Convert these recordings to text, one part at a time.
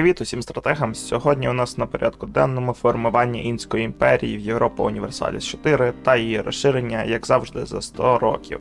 Привіт усім стратегам. Сьогодні у нас на порядку денному формування Інської імперії в Європа Універсаліс 4 та її розширення, як завжди, за 100 років.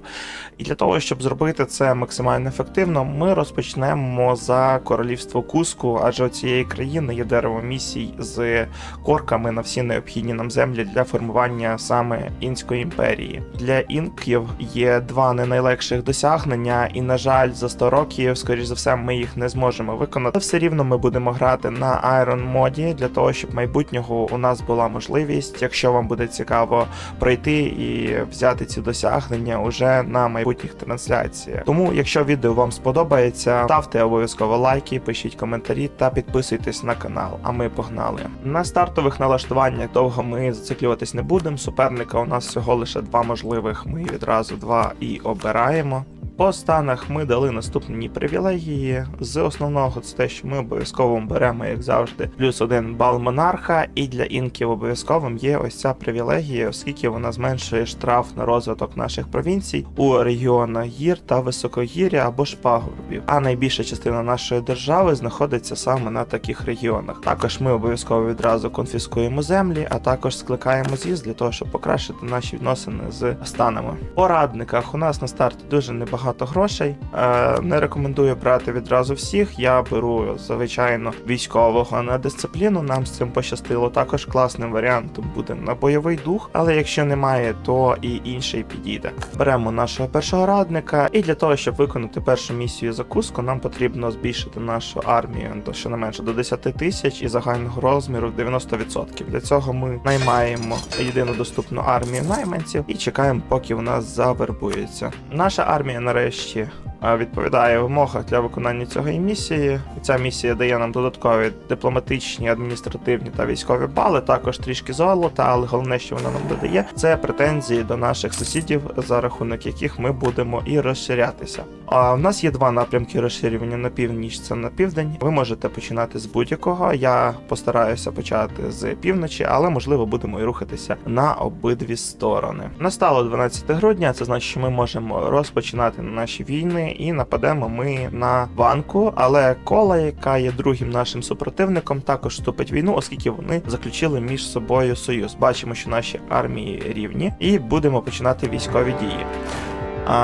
І для того, щоб зробити це максимально ефективно, ми розпочнемо за королівство Куску, адже у цієї країни є дерево місій з корками на всі необхідні нам землі для формування саме Інської імперії. Для інків є два не найлегших досягнення, і на жаль, за 100 років, скоріш за все, ми їх не зможемо виконати. Все рівно ми будемо грати на Iron моді для того, щоб майбутнього у нас була можливість, якщо вам буде цікаво, пройти і взяти ці досягнення уже на майбутніх трансляціях. Тому, якщо відео вам сподобається, ставте обов'язково лайки, пишіть коментарі та підписуйтесь на канал. А ми погнали. На стартових налаштуваннях довго ми зациклюватись не будемо. Суперника у нас всього лише два можливих. Ми відразу два і обираємо. По станах ми дали наступні привілегії. З основного це те, що ми обов'язково беремо, як завжди, плюс один бал монарха, і для інків обов'язковим є ось ця привілегія, оскільки вона зменшує штраф на розвиток наших провінцій у регіонах гір та високогір'я або ж пагорбів. А найбільша частина нашої держави знаходиться саме на таких регіонах. Також ми обов'язково відразу конфіскуємо землі, а також скликаємо з'їзд для того, щоб покращити наші відносини з станами. По радниках у нас на старті дуже небагато грошей. Е, не рекомендую брати відразу всіх. Я беру звичайно військового на дисципліну. Нам з цим пощастило. Також класним варіантом буде на бойовий дух, але якщо немає, то і інший підійде. Беремо нашого першого радника, і для того, щоб виконати першу місію закуску, нам потрібно збільшити нашу армію до щонайменше до 10 тисяч і загального розміру 90%. Для цього ми наймаємо єдину доступну армію найманців і чекаємо, поки у нас завербується. Наша армія нарешті відповідає вимогах для виконання цієї місії. Ця місія дає нам додаткові дипломатичні, адміністративні та військові бали, також трішки золота, але головне, що вона нам додає, це претензії до наших сусідів, за рахунок яких ми будемо і розширятися. А в нас є два напрямки розширювання на північ, це на південь. Ви можете починати з будь-якого. Я постараюся почати з півночі, але можливо будемо і рухатися на обидві сторони. Настало 12 грудня, це значить, що ми можемо розпочинати наші війни і нападемо ми на банку. Але кола, яка є другим нашим супротивником, також вступить в війну, оскільки вони заключили між собою союз. Бачимо, що наші армії рівні, і будемо починати військові дії.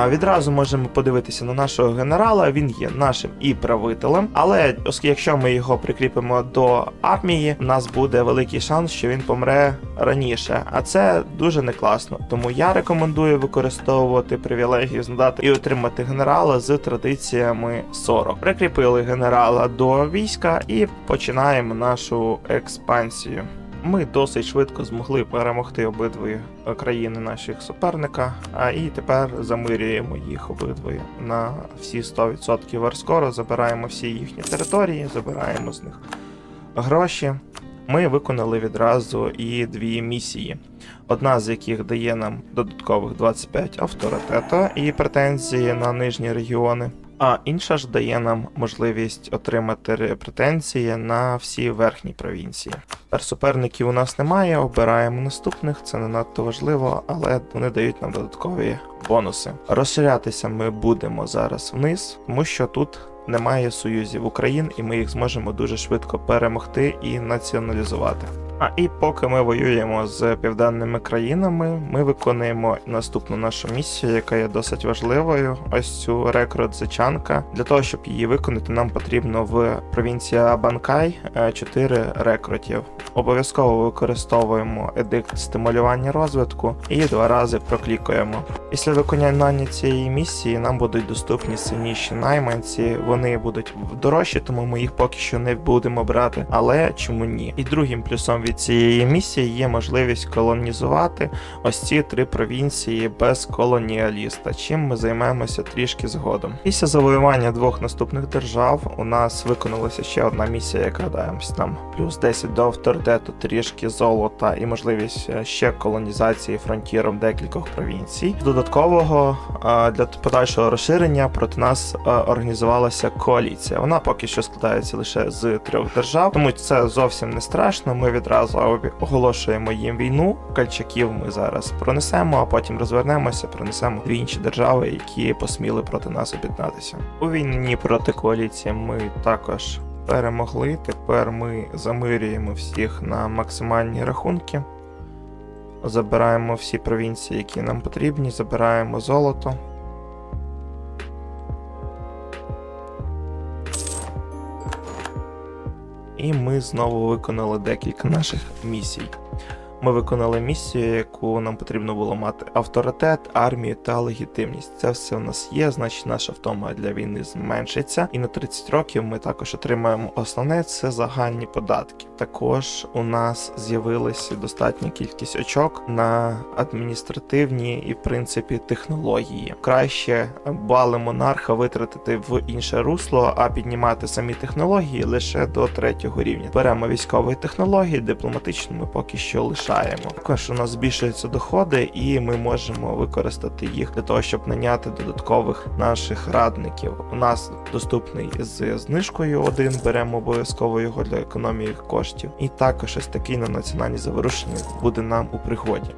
Відразу можемо подивитися на нашого генерала. Він є нашим і правителем. Але оскільки якщо ми його прикріпимо до армії, у нас буде великий шанс, що він помре раніше. А це дуже не класно. Тому я рекомендую використовувати привілегію здати і отримати генерала з традиціями 40. Прикріпили генерала до війська і починаємо нашу експансію. Ми досить швидко змогли перемогти обидві країни наших суперника, а і тепер замирюємо їх обидві на всі 100% варскоро, забираємо всі їхні території, забираємо з них гроші. Ми виконали відразу і дві місії, одна з яких дає нам додаткових 25 авторитету і претензії на нижні регіони. А інша ж дає нам можливість отримати ре- претензії на всі верхні провінції. Тепер суперників у нас немає, обираємо наступних, це не надто важливо, але вони дають нам додаткові бонуси. Розширятися ми будемо зараз вниз, тому що тут немає союзів Україн, і ми їх зможемо дуже швидко перемогти і націоналізувати. А і поки ми воюємо з південними країнами, ми виконуємо наступну нашу місію, яка є досить важливою. Ось цю рекрут Зичанка. Для того, щоб її виконати, нам потрібно в провінції Абанкай 4 рекрутів. Обов'язково використовуємо едикт стимулювання розвитку і два рази проклікуємо. Після виконання цієї місії нам будуть доступні сильніші найманці. Вони будуть дорожчі, тому ми їх поки що не будемо брати. Але чому ні? І другим плюсом від цієї місії є можливість колонізувати ось ці три провінції без колоніаліста, чим ми займемося трішки згодом. Після завоювання двох наступних держав у нас виконалася ще одна місія, яка дає нам плюс 10 до авторитету, трішки золота і можливість е, ще колонізації фронтіром декількох провінцій. Додаткового е, для подальшого розширення проти нас е, організувалася коаліція. Вона поки що складається лише з трьох держав, тому це зовсім не страшно. Ми відразу обі- оголошуємо їм війну. Кальчаків ми зараз пронесемо, а потім розвернемося, пронесемо дві інші держави, які посміли проти нас об'єднатися. У війні проти коаліції ми також Перемогли. Тепер ми замирюємо всіх на максимальні рахунки. Забираємо всі провінції, які нам потрібні, забираємо золото. І ми знову виконали декілька наших місій. Ми виконали місію, яку нам потрібно було мати авторитет, армію та легітимність. Це все в нас є, значить наша втома для війни зменшиться. І на 30 років ми також отримаємо основне це загальні податки. Також у нас з'явилася достатня кількість очок на адміністративні і в принципі технології. Краще бали монарха витратити в інше русло, а піднімати самі технології лише до третього рівня. Беремо військові технології, дипломатичні ми поки що лишаємо. Також у нас збільшуються доходи, і ми можемо використати їх для того, щоб наняти додаткових наших радників. У нас доступний з знижкою один, беремо обов'язково його для економії коштів. І також ось такий на національні заворушення буде нам у пригоді.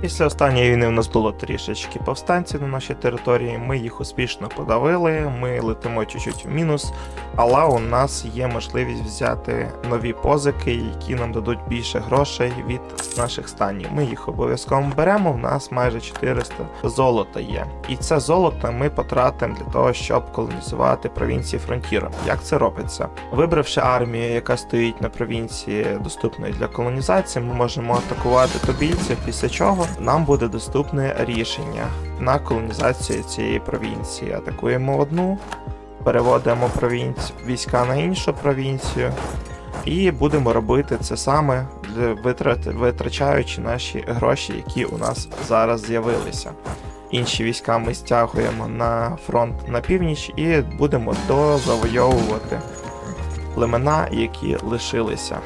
Після останньої війни у нас було трішечки повстанців на нашій території. Ми їх успішно подавили. Ми летимо чуть-чуть в мінус, але у нас є можливість взяти нові позики, які нам дадуть більше грошей від наших станів. Ми їх обов'язково беремо. В нас майже 400 золота є. І це золото ми потратимо для того, щоб колонізувати провінції фронтіром. Як це робиться? Вибравши армію, яка стоїть на провінції, доступної для колонізації, ми можемо атакувати тобільців, після чого нам буде доступне рішення на колонізацію цієї провінції. Атакуємо одну, переводимо провінцію війська на іншу провінцію. І будемо робити це саме витрат, витрачаючи наші гроші, які у нас зараз з'явилися. Інші війська ми стягуємо на фронт на північ і будемо дозавойовувати племена, які лишилися.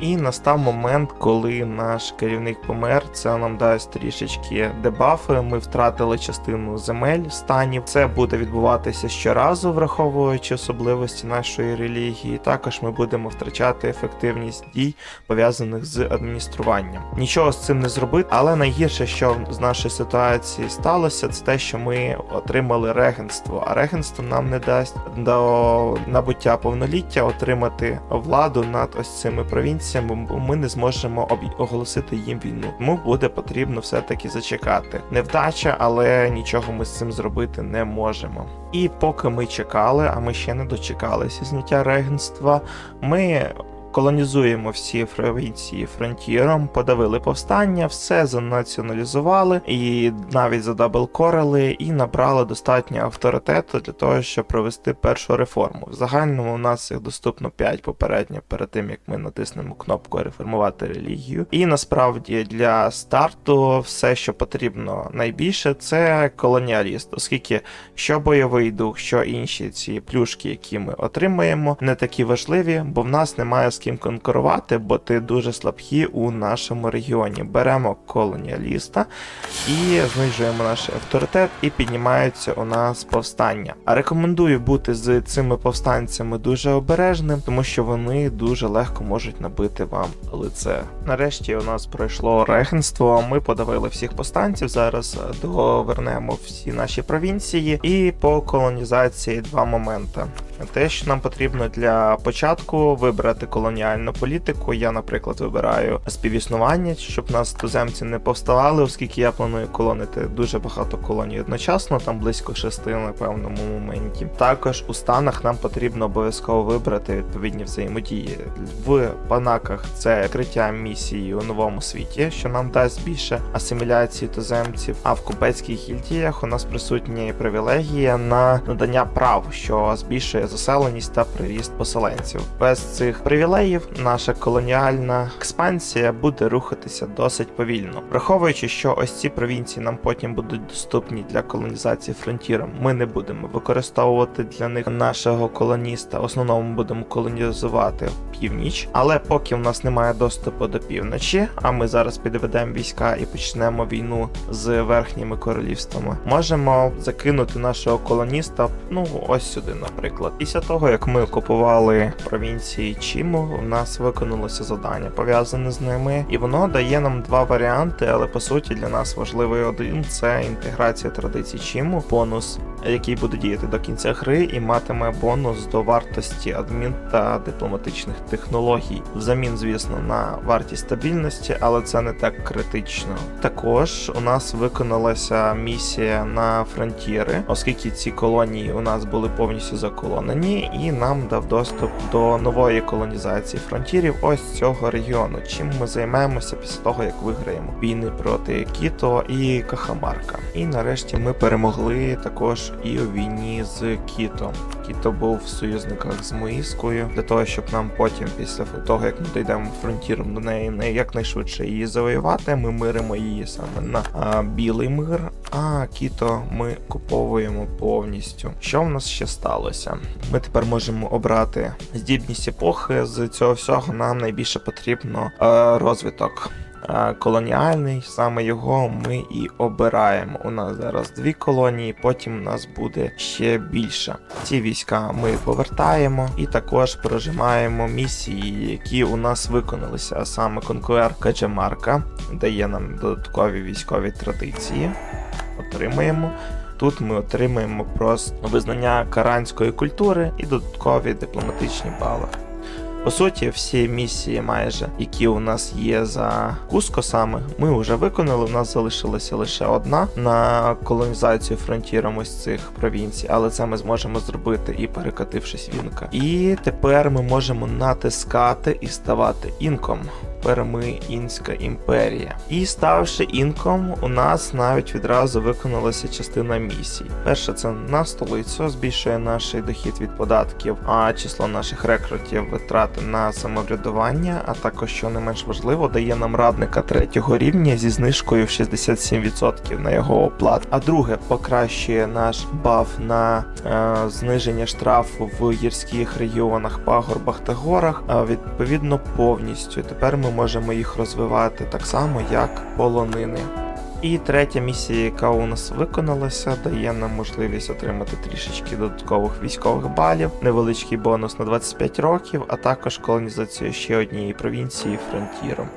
І настав момент, коли наш керівник помер. Це нам дасть трішечки дебафи. Ми втратили частину земель станів. Це буде відбуватися щоразу, враховуючи особливості нашої релігії. Також ми будемо втрачати ефективність дій, пов'язаних з адмініструванням. Нічого з цим не зробити, але найгірше, що з нашої ситуації сталося, це те, що ми отримали регенство. А регенство нам не дасть до набуття повноліття отримати владу над ось цими провінціями бо ми не зможемо оголосити їм війну. Тому буде потрібно все-таки зачекати. Невдача, але нічого ми з цим зробити не можемо. І поки ми чекали, а ми ще не дочекалися зняття регенства, ми. Колонізуємо всі провінції фронтіром, подавили повстання, все занаціоналізували і навіть задабелкорили і набрали достатньо авторитету для того, щоб провести першу реформу. В загальному у нас їх доступно 5 попередньо перед тим як ми натиснемо кнопку реформувати релігію. І насправді для старту все, що потрібно найбільше, це колоніаліст, оскільки що бойовий дух, що інші ці плюшки, які ми отримаємо, не такі важливі, бо в нас немає з ким конкурувати, бо ти дуже слабкі у нашому регіоні. Беремо колоніаліста і знижуємо наш авторитет, і піднімаються у нас повстання. А рекомендую бути з цими повстанцями дуже обережним, тому що вони дуже легко можуть набити вам лице. Нарешті у нас пройшло регенство. Ми подавили всіх повстанців. Зараз довернемо всі наші провінції, і по колонізації два моменти. Те, що нам потрібно для початку вибрати колоніальну політику. Я, наприклад, вибираю співіснування, щоб нас туземці не повставали, оскільки я планую колонити дуже багато колоній одночасно, там близько шести на певному моменті. Також у станах нам потрібно обов'язково вибрати відповідні взаємодії. В панаках це відкриття місії у новому світі, що нам дасть більше асиміляції туземців. А в купецьких гільдіях у нас присутні привілегія на надання прав, що збільшує заселеність та приріст поселенців. Без цих привілеїв наша колоніальна експансія буде рухатися досить повільно. Враховуючи, що ось ці провінції нам потім будуть доступні для колонізації фронтіром, ми не будемо використовувати для них нашого колоніста. В основному будемо колонізувати північ, але поки в нас немає доступу до півночі, а ми зараз підведемо війська і почнемо війну з верхніми королівствами, можемо закинути нашого колоніста, ну ось сюди, наприклад. Після того, як ми окупували провінції Чіму, у нас виконалося завдання пов'язане з ними, і воно дає нам два варіанти, але по суті для нас важливий один це інтеграція традицій чиму, бонус, який буде діяти до кінця гри, і матиме бонус до вартості адмін та дипломатичних технологій. Взамін, звісно, на вартість стабільності, але це не так критично. Також у нас виконалася місія на фронтіри, оскільки ці колонії у нас були повністю заколонені, і нам дав доступ до нової колонізації фронтірів ось цього регіону. Чим ми займаємося після того, як виграємо війни проти Кіто і Кахамарка. І нарешті ми перемогли також і у війні з Кіто. Кіто був в союзниках з Моїскою для того, щоб нам потім, після того як ми дійдемо фронтіром до неї, не якнайшвидше її завоювати. Ми миримо її саме на а, білий мир. А Кіто ми куповуємо повністю. Що в нас ще сталося? Ми тепер можемо обрати здібність епохи. З цього всього нам найбільше потрібно е, розвиток. Колоніальний, саме його ми і обираємо. У нас зараз дві колонії, потім у нас буде ще більше. Ці війська ми повертаємо і також прожимаємо місії, які у нас виконалися, а саме Конкуер Каджемарка дає нам додаткові військові традиції. Отримаємо. Тут ми отримаємо просто визнання каранської культури і додаткові дипломатичні бали. По суті, всі місії, майже які у нас є за Куско саме, ми вже виконали. У нас залишилася лише одна на колонізацію фронтіром ось цих провінцій, але це ми зможемо зробити і перекатившись вінка. І тепер ми можемо натискати і ставати інком. Тепер ми інська імперія. І ставши інком, у нас навіть відразу виконалася частина місій. Перше, це на столицю збільшує наш дохід від податків, а число наших рекрутів витрати на самоврядування, а також, що не менш важливо, дає нам радника третього рівня зі знижкою в 67% на його оплату. А друге, покращує наш баф на е, зниження штрафу в гірських регіонах, пагорбах та горах, а відповідно повністю. Тепер ми можемо їх розвивати так само, як полонини. І третя місія, яка у нас виконалася, дає нам можливість отримати трішечки додаткових військових балів, невеличкий бонус на 25 років, а також колонізацію ще однієї провінції фронтіром.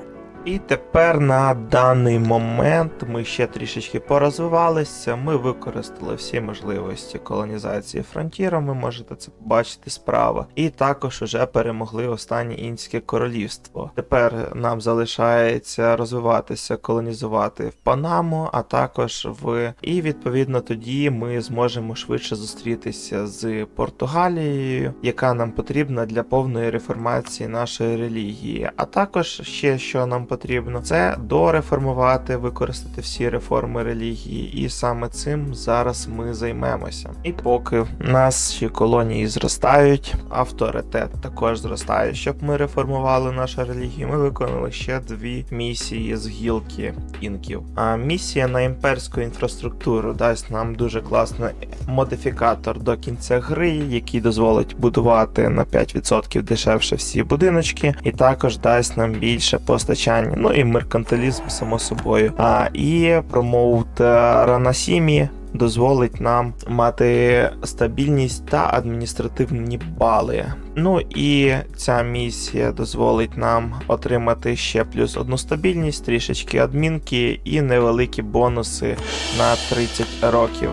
І тепер на даний момент ми ще трішечки порозвивалися. Ми використали всі можливості колонізації фронтіром. Ви можете це побачити справа. І також уже перемогли останнє інське королівство. Тепер нам залишається розвиватися, колонізувати в Панаму, а також в і відповідно тоді ми зможемо швидше зустрітися з Португалією, яка нам потрібна для повної реформації нашої релігії. А також ще що нам потрібно, це дореформувати, використати всі реформи релігії, і саме цим зараз ми займемося. І поки наші колонії зростають, авторитет також зростає. Щоб ми реформували нашу релігію, ми виконали ще дві місії з гілки інків. А місія на імперську інфраструктуру дасть нам дуже класний модифікатор до кінця гри, який дозволить будувати на 5% дешевше всі будиночки, і також дасть нам більше постачання. Ну і меркантилізм, само собою. А і промоут Ранасімі дозволить нам мати стабільність та адміністративні бали. Ну і ця місія дозволить нам отримати ще плюс одну стабільність, трішечки адмінки і невеликі бонуси на 30 років.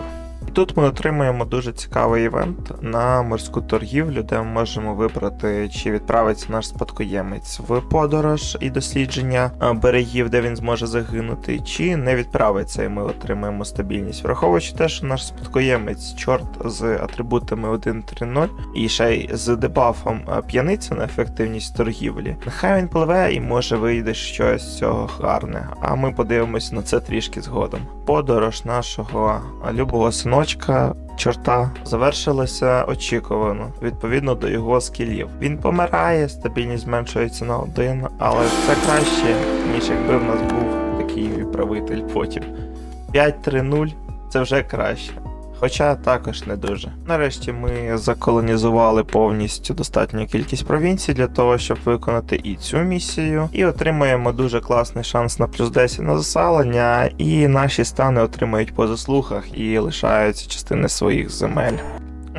І тут ми отримуємо дуже цікавий івент на морську торгівлю, де ми можемо вибрати, чи відправиться наш спадкоємець в подорож і дослідження е, берегів, де він зможе загинути, чи не відправиться, і ми отримаємо стабільність. Враховуючи те, що наш спадкоємець чорт з атрибутами 1.3.0 і ще й з дебафом е, п'яниця на ефективність торгівлі. Нехай він пливе і може вийде щось з цього гарне. А ми подивимось на це трішки згодом. Подорож нашого любого синочка. Чорта завершилася очікувано, відповідно до його скілів. Він помирає, стабільність зменшується на один, але це краще, ніж якби в нас був такий правитель потім. 5-3-0 це вже краще. Хоча також не дуже. Нарешті ми заколонізували повністю достатню кількість провінцій для того, щоб виконати і цю місію, і отримаємо дуже класний шанс на плюс 10 на заселення, і наші стани отримають по заслугах і лишаються частини своїх земель.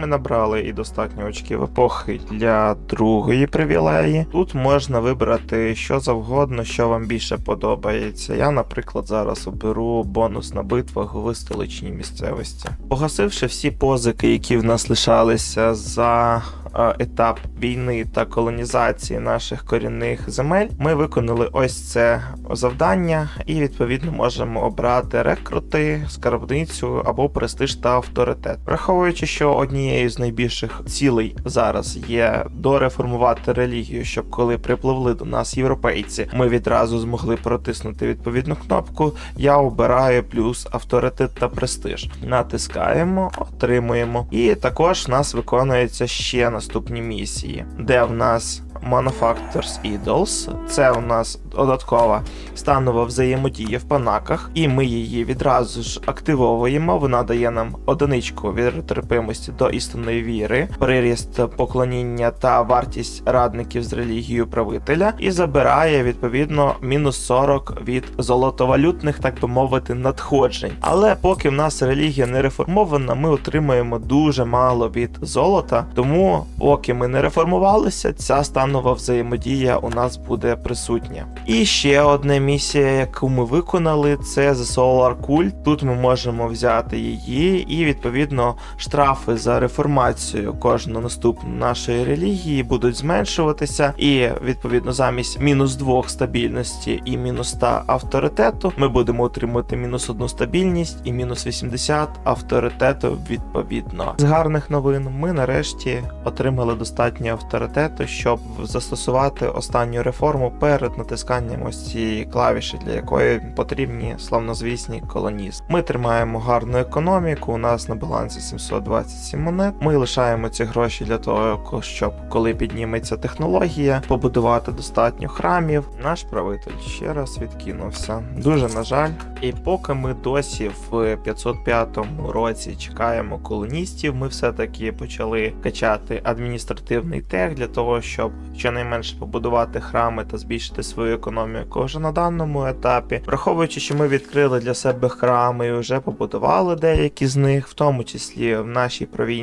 Ми набрали і достатньо очків епохи для другої привілеї. Тут можна вибрати що завгодно, що вам більше подобається. Я, наприклад, зараз оберу бонус на битвах в столичній місцевості. Погасивши всі позики, які в нас лишалися за е, етап війни та колонізації наших корінних земель, ми виконали ось це завдання, і відповідно можемо обрати рекрути, скарбницю або престиж та авторитет. Враховуючи, що однією з найбільших цілей зараз є дореформувати релігію, щоб коли припливли до нас європейці, ми відразу змогли протиснути відповідну кнопку. Я обираю плюс авторитет та престиж. Натискаємо, отримуємо. І також в нас виконуються ще наступні місії, де в нас Manufacturers Idols. Це у нас додаткова станова взаємодія в панаках, і ми її відразу ж активовуємо. Вона дає нам одиничку від терпимості до істинної віри, приріст поклоніння та вартість радників з релігією правителя, і забирає відповідно мінус 40 від золотовалютних, так би мовити, надходжень. Але поки в нас релігія не реформована, ми отримуємо дуже мало від золота. Тому, поки ми не реформувалися, ця станова взаємодія у нас буде присутня. І ще одна місія, яку ми виконали, це The Solar Cult. Тут ми можемо взяти її, і відповідно штрафи за реформацію кожного наступної нашої релігії будуть зменшуватися. І відповідно замість мінус 2 стабільності і мінус 100 авторитету, ми будемо отримувати мінус 1 стабільність і мінус 80 авторитету відповідно. З гарних новин ми нарешті отримали достатньо авторитету, щоб застосувати останню реформу перед натисканням ось цієї клавіші, для якої потрібні славнозвісні колоністи. Ми тримаємо гарну економіку. У нас на балансі 727 монет. Ми лишаємо ці гроші для того, щоб коли підніметься технологія, побудувати достатньо храмів. Наш правитель ще раз відкинувся. Дуже на жаль. І поки ми досі в 505 році чекаємо колоністів, ми все-таки почали качати адміністративний тех для того, щоб щонайменше побудувати храми та збільшити свою економіку вже на даному етапі. Враховуючи, що ми відкрили для себе храми і вже побудували деякі з них, в тому числі в нашій провінції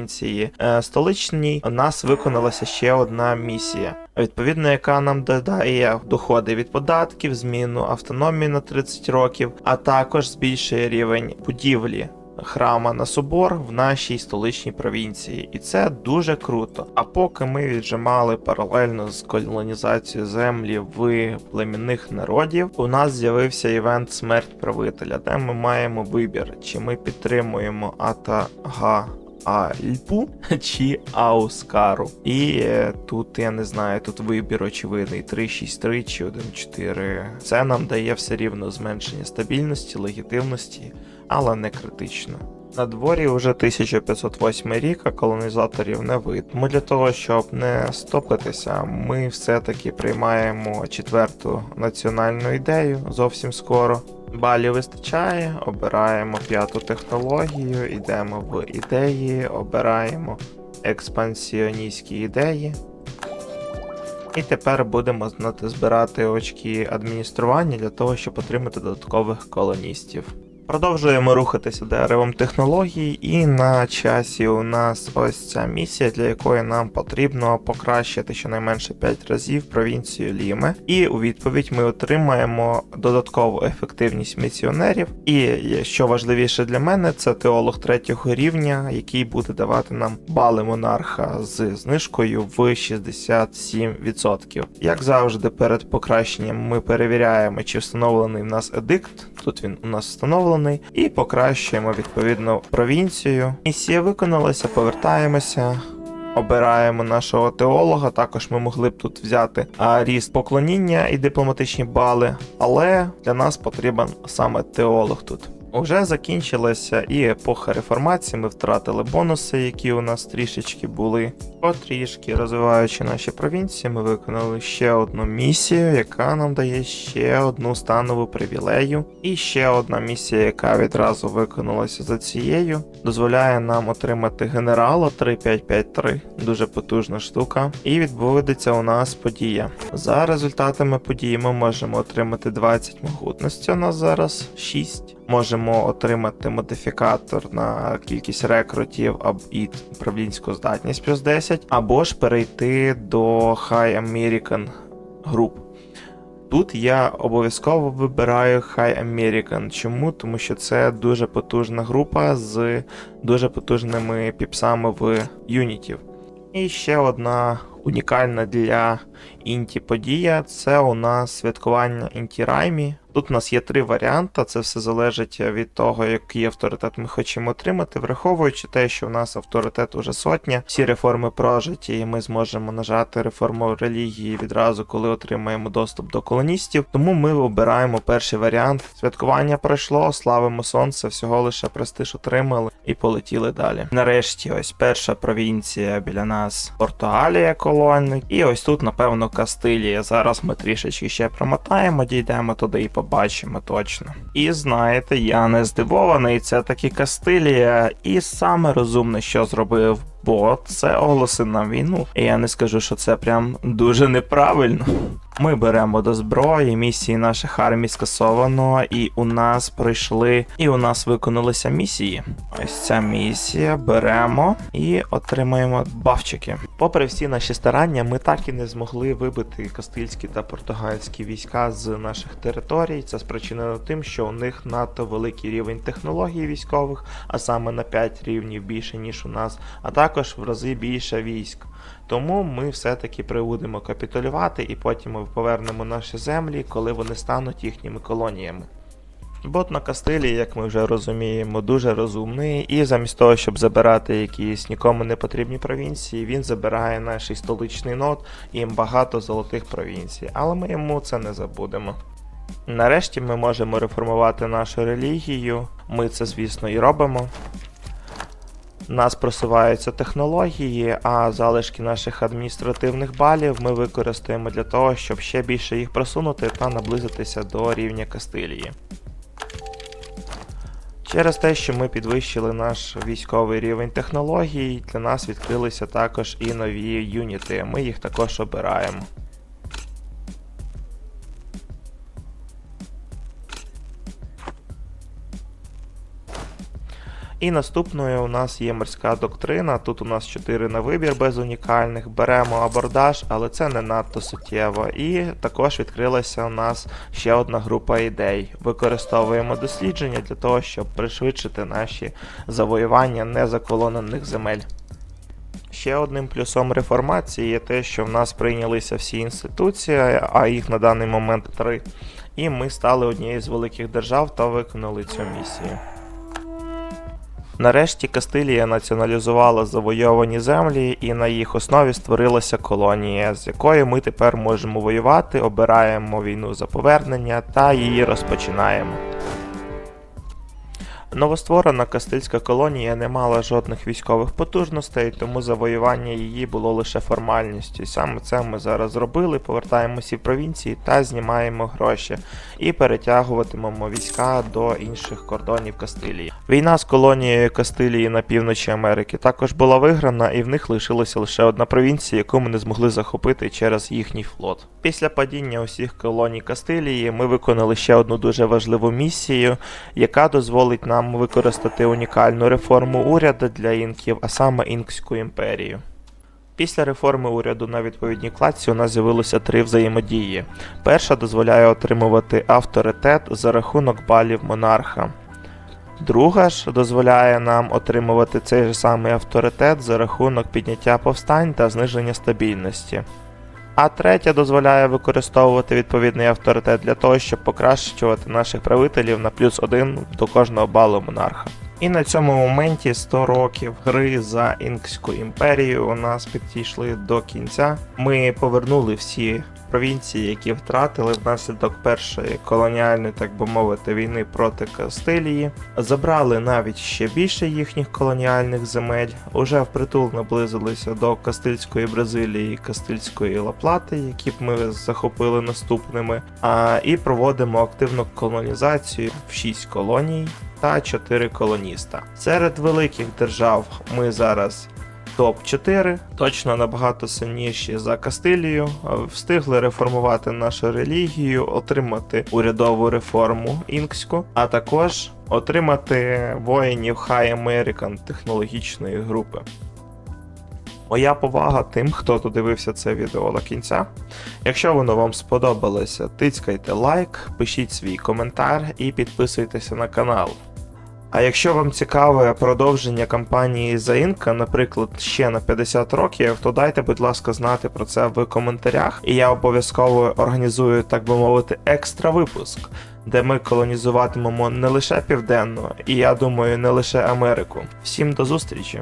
е, столичній, у нас виконалася ще одна місія. Відповідно, яка нам додає доходи від податків, зміну автономії на 30 років, а також збільшує рівень будівлі храма на собор в нашій столичній провінції, і це дуже круто. А поки ми віджимали паралельно з колонізацією землі в племінних народів, у нас з'явився івент Смерть правителя, де ми маємо вибір, чи ми підтримуємо Атага. Альпу чи Аускару. І е, тут я не знаю, тут вибір очевидний 3-6-3 чи 1-4. Це нам дає все рівно зменшення стабільності, легітимності, але не критично. На дворі вже 1508 рік, а колонізаторів не вид. Тому для того, щоб не стопитися, ми все-таки приймаємо четверту національну ідею зовсім скоро. Балів вистачає, обираємо п'яту технологію, йдемо в ідеї, обираємо експансіоністські ідеї. І тепер будемо знати збирати очки адміністрування для того, щоб отримати додаткових колоністів. Продовжуємо рухатися деревом технологій, і на часі у нас ось ця місія, для якої нам потрібно покращити щонайменше 5 разів провінцію Ліме. І у відповідь ми отримаємо додаткову ефективність місіонерів. І що важливіше для мене, це теолог третього рівня, який буде давати нам бали монарха з знижкою в 67%. Як завжди, перед покращенням ми перевіряємо, чи встановлений в нас едикт. Тут він у нас встановлений. І покращуємо відповідно провінцію. Місія виконалася, повертаємося. Обираємо нашого теолога. Також ми могли б тут взяти а, ріст поклоніння і дипломатичні бали, але для нас потрібен саме теолог тут. Уже закінчилася і епоха реформації. Ми втратили бонуси, які у нас трішечки були. Потрішки розвиваючи наші провінції, ми виконали ще одну місію, яка нам дає ще одну станову привілею. І ще одна місія, яка відразу виконалася за цією, дозволяє нам отримати генерала 3553, дуже потужна штука. І відбудеться у нас подія. За результатами події ми можемо отримати 20 могутності. У нас зараз 6. Можемо отримати модифікатор на кількість рекрутів і управлінську здатність плюс 10, або ж перейти до High American Group. Тут я обов'язково вибираю High American. Чому? Тому що це дуже потужна група з дуже потужними піпсами в юнітів. І ще одна унікальна для інті подія це у нас святкування інті Раймі. Тут у нас є три варіанти. Це все залежить від того, який авторитет ми хочемо отримати, враховуючи те, що у нас авторитет уже сотня, всі реформи прожиті, і ми зможемо нажати реформу релігії відразу, коли отримаємо доступ до колоністів. Тому ми обираємо перший варіант. Святкування пройшло, славимо сонце, всього лише престиж отримали і полетіли далі. Нарешті, ось перша провінція біля нас Португалія, колонник, і ось тут, напевно, Кастилія. Зараз ми трішечки ще промотаємо, дійдемо туди і побачимо точно. І знаєте, я не здивований, це таки Кастилія, і саме розумне, що зробив Бо це оголоси на війну. І я не скажу, що це прям дуже неправильно. Ми беремо до зброї, місії наших армій скасовано, і у нас пройшли, і у нас виконалися місії. Ось ця місія беремо і отримаємо бафчики. Попри всі наші старання, ми так і не змогли вибити кастильські та португальські війська з наших територій. Це спричинено тим, що у них надто великий рівень технологій військових, а саме на 5 рівнів більше ніж у нас, а також в рази більше військ. Тому ми все-таки будемо капітулювати і потім ми повернемо наші землі, коли вони стануть їхніми колоніями. Бот на Кастилії, як ми вже розуміємо, дуже розумний, і замість того, щоб забирати якісь нікому не потрібні провінції, він забирає наш столичний нод і багато золотих провінцій, але ми йому це не забудемо. Нарешті ми можемо реформувати нашу релігію, ми це, звісно, і робимо. Нас просуваються технології, а залишки наших адміністративних балів ми використаємо для того, щоб ще більше їх просунути та наблизитися до рівня Кастилії. Через те, що ми підвищили наш військовий рівень технологій, для нас відкрилися також і нові юніти. Ми їх також обираємо. І наступною у нас є морська доктрина. Тут у нас 4 на вибір без унікальних. Беремо абордаж, але це не надто суттєво. І також відкрилася у нас ще одна група ідей. Використовуємо дослідження для того, щоб пришвидшити наші завоювання незаколонених земель. Ще одним плюсом реформації є те, що в нас прийнялися всі інституції, а їх на даний момент три. І ми стали однією з великих держав та виконали цю місію. Нарешті Кастилія націоналізувала завойовані землі, і на їх основі створилася колонія, з якою ми тепер можемо воювати, обираємо війну за повернення та її розпочинаємо. Новостворена Кастильська колонія не мала жодних військових потужностей, тому завоювання її було лише формальністю. Саме це ми зараз зробили, повертаємося в провінції та знімаємо гроші і перетягуватимемо війська до інших кордонів Кастилії. Війна з колонією Кастилії на півночі Америки також була виграна, і в них лишилася лише одна провінція, яку ми не змогли захопити через їхній флот. Після падіння усіх колоній Кастилії ми виконали ще одну дуже важливу місію, яка дозволить нам використати унікальну реформу уряду для інків, а саме Інкську імперію. Після реформи уряду на відповідній кладці у нас з'явилося три взаємодії. Перша дозволяє отримувати авторитет за рахунок балів монарха. Друга ж дозволяє нам отримувати цей же самий авторитет за рахунок підняття повстань та зниження стабільності. А третя дозволяє використовувати відповідний авторитет для того, щоб покращувати наших правителів на плюс один до кожного балу монарха. І на цьому моменті 100 років гри за Інкську імперію у нас підійшли до кінця. Ми повернули всі провінції, які втратили внаслідок першої колоніальної, так би мовити, війни проти Кастилії. Забрали навіть ще більше їхніх колоніальних земель. Уже впритул наблизилися до Кастильської Бразилії і Кастильської Лаплати, які б ми захопили наступними. А і проводимо активну колонізацію в 6 колоній та 4 колоніста. Серед великих держав ми зараз топ-4, точно набагато сильніші за Кастилію, е, встигли реформувати нашу релігію, отримати урядову реформу інкську, а також отримати воїнів High American технологічної групи. Моя повага тим, хто додивився це відео до кінця. Якщо воно вам сподобалося, тицькайте лайк, пишіть свій коментар і підписуйтеся на канал. А якщо вам цікаве продовження кампанії Заінка, наприклад, ще на 50 років, то дайте, будь ласка, знати про це в коментарях, і я обов'язково організую, так би мовити, екстра випуск, де ми колонізуватимемо не лише південну, і я думаю, не лише Америку. Всім до зустрічі!